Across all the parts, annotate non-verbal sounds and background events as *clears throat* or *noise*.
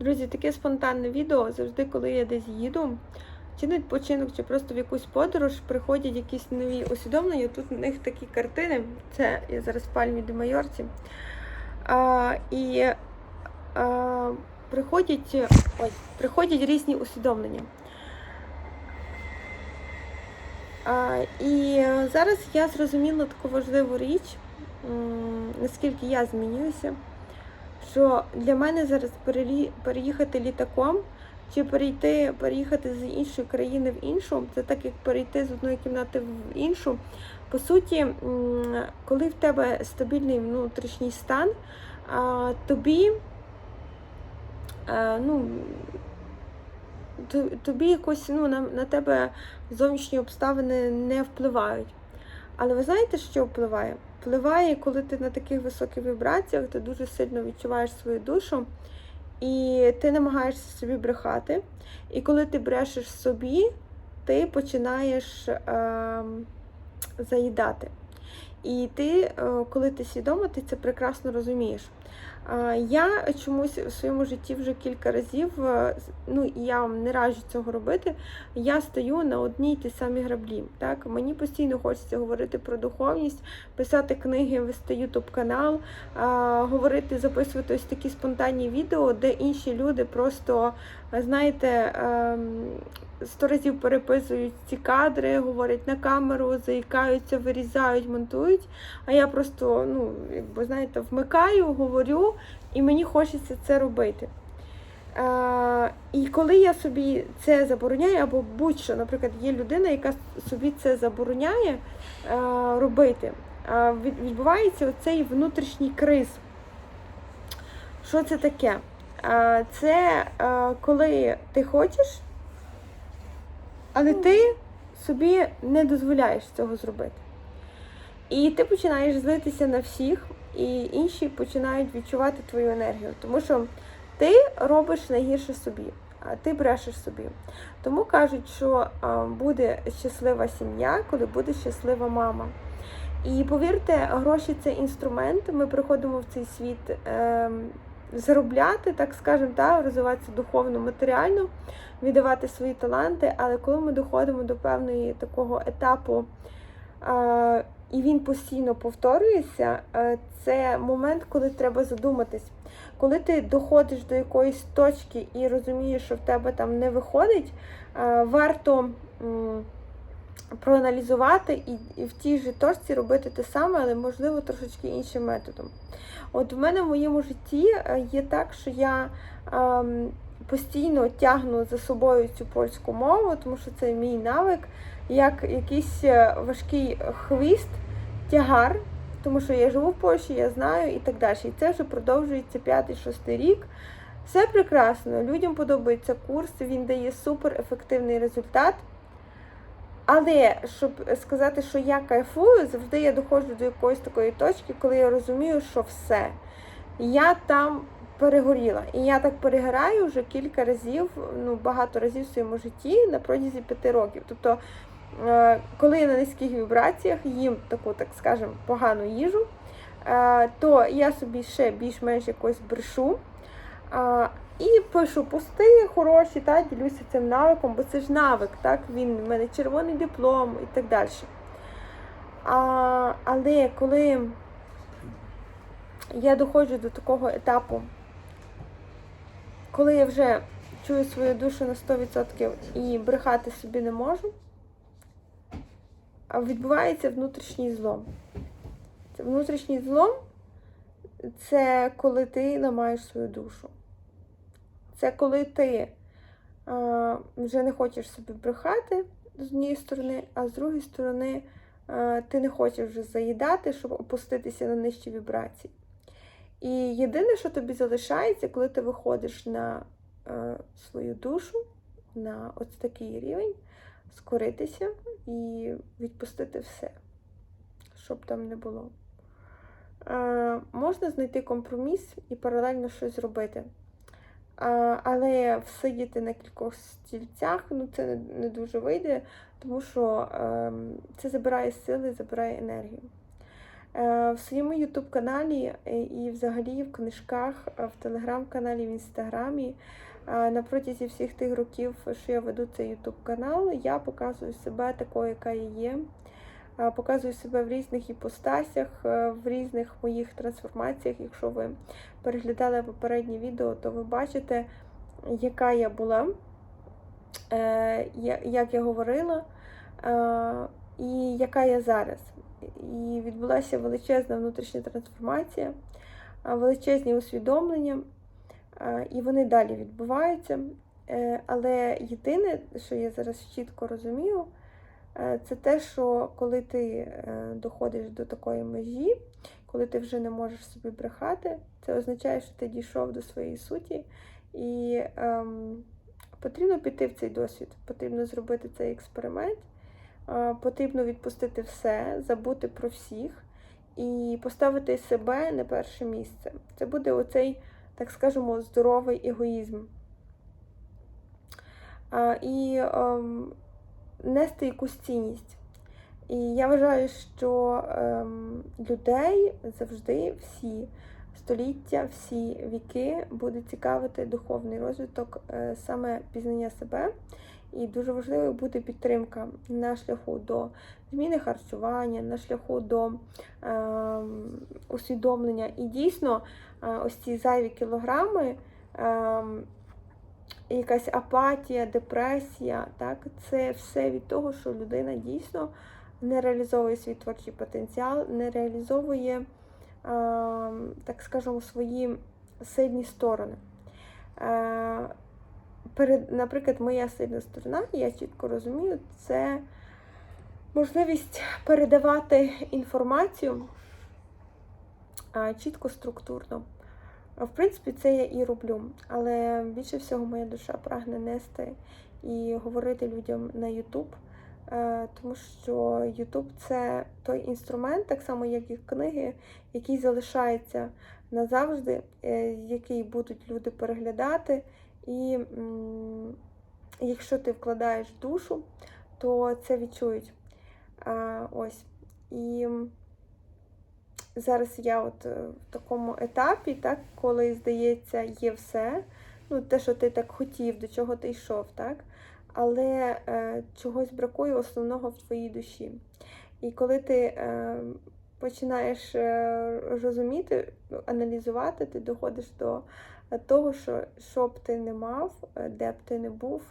Друзі, таке спонтанне відео. Завжди, коли я десь їду, чи на відпочинок, чи просто в якусь подорож, приходять якісь нові усвідомлення. Тут у них такі картини. Це я зараз в Пальмі де Майорці. А, і а, приходять, ой, приходять різні усвідомлення. А, і зараз я зрозуміла таку важливу річ, наскільки я змінююся, що для мене зараз переїхати літаком чи перейти, переїхати з іншої країни в іншу, це так як перейти з одної кімнати в іншу. По суті, коли в тебе стабільний внутрішній стан, тобі ну, тобі якось ну, на, на тебе зовнішні обставини не впливають. Але ви знаєте, що впливає? Впливає, коли ти на таких високих вібраціях, ти дуже сильно відчуваєш свою душу, і ти намагаєшся собі брехати. І коли ти брешеш собі, ти починаєш е, заїдати. І ти, е, коли ти свідомо, ти це прекрасно розумієш. Я чомусь в своєму житті вже кілька разів, е, ну я вам не раджу цього робити. Я стою на одній й тій самій граблі. Так? Мені постійно хочеться говорити про духовність, писати книги, вести ютуб канал, говорити, записувати ось такі спонтанні відео, де інші люди просто, знаєте, ем, сто разів переписують ці кадри, говорять на камеру, заїкаються, вирізають, монтують. А я просто, ну, якби знаєте, вмикаю, говорю, і мені хочеться це робити. Е, і коли я собі це забороняю, або будь-що, наприклад, є людина, яка собі це забороняє е, робити, е, відбувається оцей внутрішній криз. Що це таке? Е, це е, коли ти хочеш, але ти собі не дозволяєш цього зробити. І ти починаєш злитися на всіх, і інші починають відчувати твою енергію. Тому що ти робиш найгірше собі, а ти брешеш собі. Тому кажуть, що буде щаслива сім'я, коли буде щаслива мама. І повірте, гроші це інструмент. Ми приходимо в цей світ ем, заробляти, так скажемо, та, розвиватися духовно, матеріально, віддавати свої таланти. Але коли ми доходимо до певної такого етапу, е, і він постійно повторюється, е, це момент, коли треба задуматись. Коли ти доходиш до якоїсь точки і розумієш, що в тебе там не виходить, е, варто проаналізувати і, в тій же точці робити те саме, але можливо трошечки іншим методом. От в мене в моєму житті е, є так, що я ем, постійно тягну за собою цю польську мову, тому що це мій навик, як якийсь важкий хвіст, тягар, тому що я живу в Польщі, я знаю і так далі. І це вже продовжується п'ятий-шостий рік. Все прекрасно, людям подобається курс, він дає супер ефективний результат. Але щоб сказати, що я кайфую, завжди я доходжу до якоїсь такої точки, коли я розумію, що все. Я там перегоріла. І я так перегораю вже кілька разів, ну багато разів в своєму житті на протязі п'яти років. Тобто, коли я на низьких вібраціях їм таку, так скажемо, погану їжу, е, то я собі ще більш-менш якось брешу. І пишу пости хороші, та, ділюся цим навиком, бо це ж навик, так, він в мене червоний диплом і так далі. А, але коли я доходжу до такого етапу, коли я вже чую свою душу на 100% і брехати собі не можу, відбувається внутрішній злом. Це внутрішній злом це коли ти ламаєш свою душу. Це коли ти а, вже не хочеш собі брехати з однієї сторони, а з другої сторони а, ти не хочеш вже заїдати, щоб опуститися на нижчі вібрації. І єдине, що тобі залишається, коли ти виходиш на е, свою душу, на ось такий рівень, скоритися і відпустити все, щоб там не було. Е, можна знайти компроміс і паралельно щось зробити. А, але всидіти на кількох стільцях ну, це не, не дуже вийде, тому що ем, це забирає сили, забирає енергію. Е, В своєму YouTube каналі і взагалі в книжках, е, в телеграм-каналі, в інстаграмі. На протязі всіх тих років, що я веду цей YouTube канал, я показую себе такою, яка я є. Показую себе в різних іпостасях, е, в різних моїх трансформаціях. Якщо ви переглядали попереднє відео, то ви бачите, яка я була, е, як я говорила, е, і яка я зараз. І відбулася величезна внутрішня трансформація, величезні усвідомлення, і вони далі відбуваються. Е, Але єдине, що я зараз чітко розумію, е, це те, що коли ти е, доходиш до такої межі, коли ти вже не можеш собі брехати, це означає, що ти дійшов до своєї суті, і ем, потрібно піти в цей досвід, потрібно зробити цей експеримент. Е, Потрібно відпустити все, забути про всіх і поставити себе на перше місце. Це буде оцей, так скажемо, здоровий егоїзм. І ем, нести якусь цінність. І я вважаю, що ем, людей завжди всі століття, всі віки буде цікавити духовний розвиток, е, саме пізнання себе. І дуже важливо буде підтримка на шляху до зміни харчування, на шляху до е, усвідомлення. І дійсно, е, ось ці зайві кілограми, е, якась апатія, депресія, так, це все від того, що людина дійсно не реалізовує свій творчий потенціал, не реалізовує, так скажемо, свої сильні сторони. Е, перед, наприклад, моя сильна сторона, я чітко розумію, це можливість передавати інформацію чітко, структурно. В принципі, це я і роблю, але більше всього моя душа прагне нести і говорити людям на YouTube, тому що YouTube це той інструмент, так само як і книги, який залишається назавжди, е, який будуть люди переглядати. І якщо ти вкладаєш душу, то це відчують. Ось. І зараз я от е, в такому етапі, так, коли, здається, є все. Ну, те, що ти так хотів, до чого ти йшов, так? Але е, чогось бракує основного в твоїй душі. І коли ти е, починаєш е, розуміти, аналізувати, ти доходиш до того, що що б ти не мав, е, де б ти не був,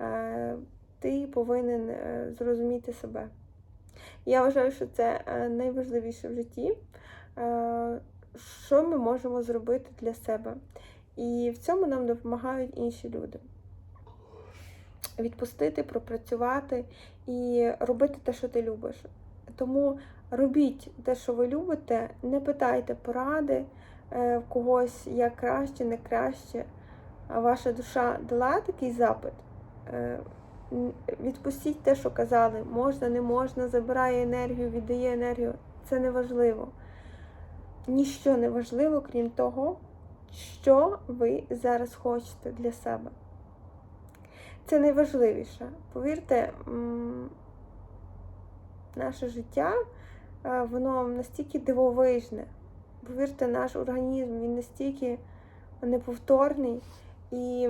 е, ти повинен е, зрозуміти себе. Я вважаю, що це е, найважливіше в житті, е, що ми можемо зробити для себе. І в цьому нам допомагають інші люди. Відпустити, пропрацювати і робити те, що ти любиш. Тому робіть те, що ви любите, не питайте поради е, в когось, як краще, не краще. А ваша душа дала такий запит. Е, Відпустіть те, що казали, можна, не можна, забирає енергію, віддає енергію. Це не важливо. Ніщо не важливо, крім того, що ви зараз хочете для себе. Це найважливіше. Повірте, наше життя, е, воно настільки дивовижне. Повірте, наш організм він настільки неповторний. І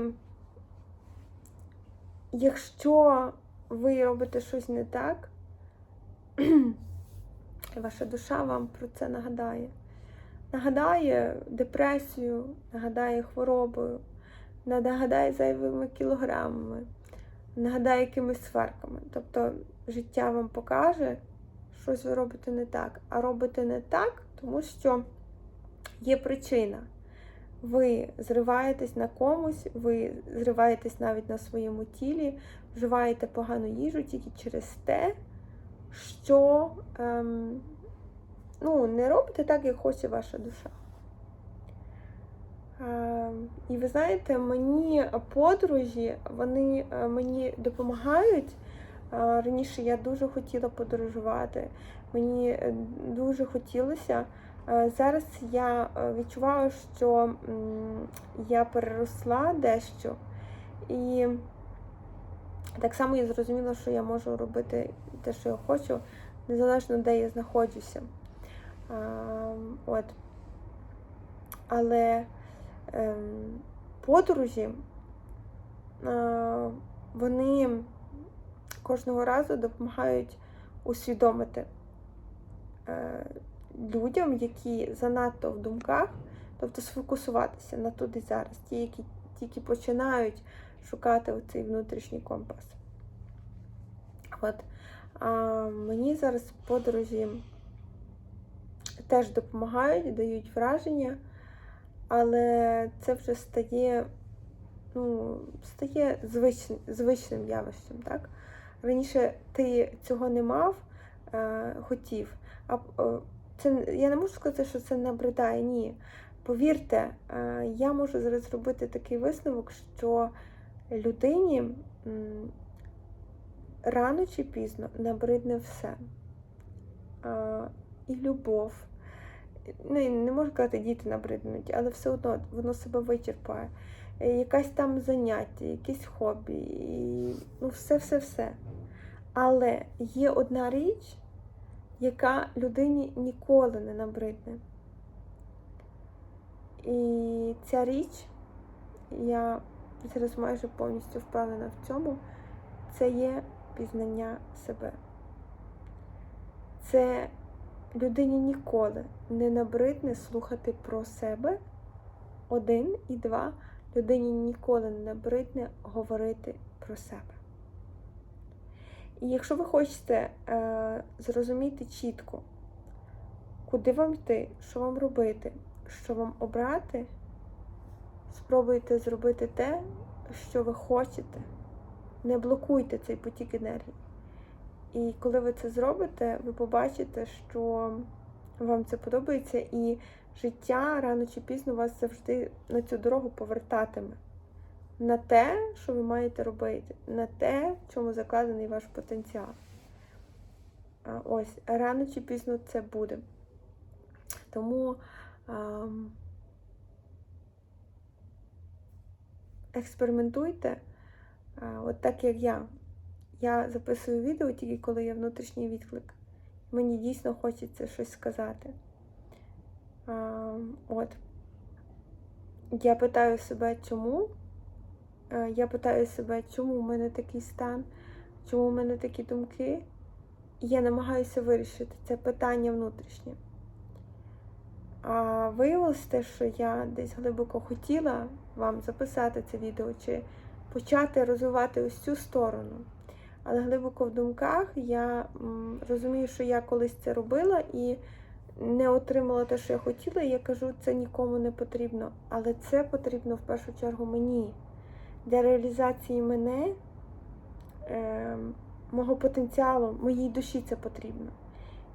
якщо ви робите щось не так, *clears throat* ваша душа вам про це нагадає. Нагадає депресію, нагадає хворобою, нагадає зайвими кілограмами, нагадає якимись сварками. Тобто життя вам покаже, щось ви робите не так. А робите не так, тому що є причина. Ви зриваєтесь на комусь, ви зриваєтесь навіть на своєму тілі, вживаєте погану їжу тільки через те, що ем, ну, не робите так, як хоче ваша душа. Е, І ви знаєте, мені подорожі, вони е, мені допомагають. Е, Раніше я дуже хотіла подорожувати, мені е, дуже хотілося. Зараз я відчуваю, що я переросла дещо. І так само я зрозуміла, що я можу робити те, що я хочу, незалежно де я знаходжуся. От. Але ем, подорожі, а, вони кожного разу допомагають усвідомити е, людям, які занадто в думках, тобто сфокусуватися на тут і зараз, ті, які тільки починають шукати оцей внутрішній компас. От. А мені зараз подорожі теж допомагають, дають враження, але це вже стає, ну, стає звичним, звичним явищем. Так? Раніше ти цього не мав, е, хотів. А е, це я не можу сказати, що це набридає. Ні. Повірте, е, я можу зараз зробити такий висновок, що людині м, рано чи пізно набридне все. Е, І любов. Ну, не можу казати, діти набриднуть, але все одно воно себе вичерпає. Е, Якась там заняття, якісь хобі, і, ну, все-все-все. Але є одна річ, яка людині ніколи не набридне. І ця річ, я зараз майже повністю впевнена в цьому, це є пізнання себе. Це людині ніколи не набридне слухати про себе. Один і два. Людині ніколи не набридне говорити про себе. І якщо ви хочете е, зрозуміти чітко, куди вам йти, що вам робити, що вам обрати, спробуйте зробити те, що ви хочете. Не блокуйте цей потік енергії. І коли ви це зробите, ви побачите, що вам це подобається, і життя рано чи пізно вас завжди на цю дорогу повертатиме. На те, що ви маєте робити, на те, в чому закладений ваш потенціал. Ось, рано чи пізно це буде. Тому ем, експериментуйте, а, от так як я. Я записую відео тільки коли є внутрішній відклик. Мені дійсно хочеться щось сказати. А, от. Я питаю себе, чому? Е, Я питаю себе, чому в мене такий стан, чому в мене такі думки. І я намагаюся вирішити це питання внутрішнє. А виявилось те, що я десь глибоко хотіла вам записати це відео чи почати розвивати ось цю сторону. Але глибоко в думках я розумію, що я колись це робила і не отримала те, що я хотіла, і я кажу, це нікому не потрібно. Але це потрібно в першу чергу мені. Для реалізації мене, е, мого потенціалу, моїй душі це потрібно.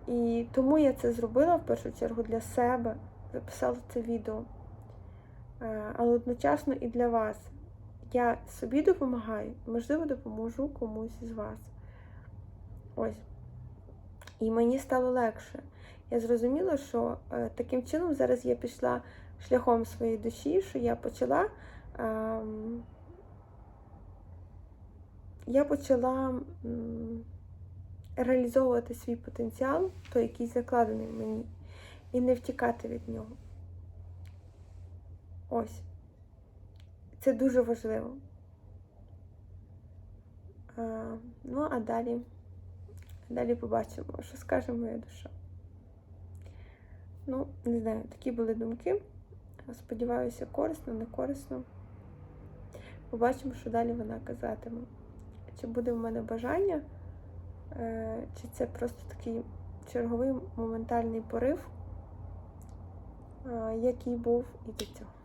І тому я це зробила в першу чергу для себе, записала це відео. Е, але одночасно і для вас. Я собі допомагаю, можливо, допоможу комусь із вас. Ось. І мені стало легше. Я зрозуміла, що е, таким чином зараз я пішла шляхом своєї душі, що я почала. Е, я почала реалізовувати свій потенціал, той, який закладений в мені, і не втікати від нього. Ось. Це дуже важливо. А, ну, а далі, далі побачимо, що скаже моя душа. Ну, не знаю, такі були думки. Сподіваюся, корисно, не корисно. Побачимо, що далі вона казатиме. Чи буде в мене бажання, е, чи це просто такий черговий моментальний порив, е, який був і до цього.